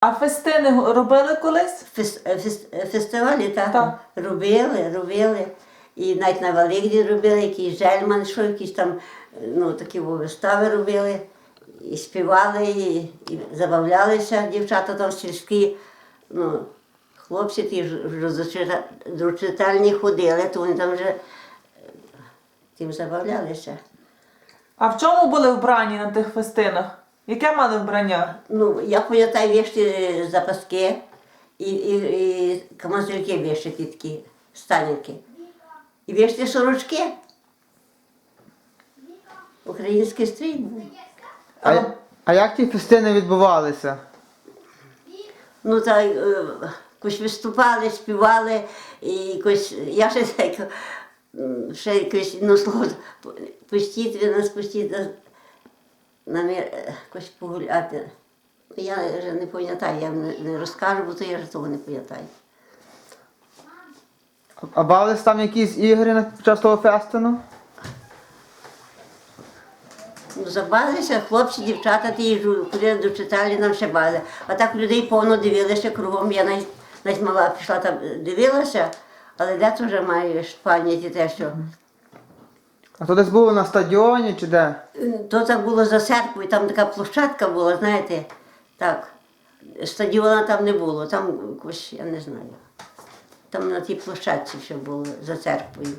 А фестини робили колись? Фес- е, фес- е, Фестивалі так, Так. робили, робили. І навіть на Великдень робили, якийсь жельман, що якісь там е, ну, такі вистави робили, і співали, і, і забавлялися дівчата там сільські. Ну, хлопці ті ж ж до до читальні ходили, то вони там вже е, тим забавлялися. А в чому були вбрані на тих фестинах? Яке мали вбрання? Ну, я пам'ятаю вішті запаски і, і, і камазельки вішати такі, станівки. І вішті сорочки. Український стрій був. А, а як ті фестини відбувалися? Ну, та е, якось виступали, співали, і якось, я ще так, ще якось, ну, слово, пустіть ви нас, пустіть нас на е, якось погуляти. Я вже не пам'ятаю, я не, розкажу, бо то я вже того не пам'ятаю. А бавились там якісь ігри на під час того фестину? Ну, забавилися хлопці, дівчата, ті ходили до читалі, нам ще бавили. А так людей повно дивилися кругом. Я навіть, навіть мала пішла там дивилася, але де вже маєш пам'яті те, що. А то десь було на стадіоні чи де? То так було за церквою, там така площадка була, знаєте, так. Стадіона там не було, там якось, я не знаю. Там на тій площадці все було за церквою.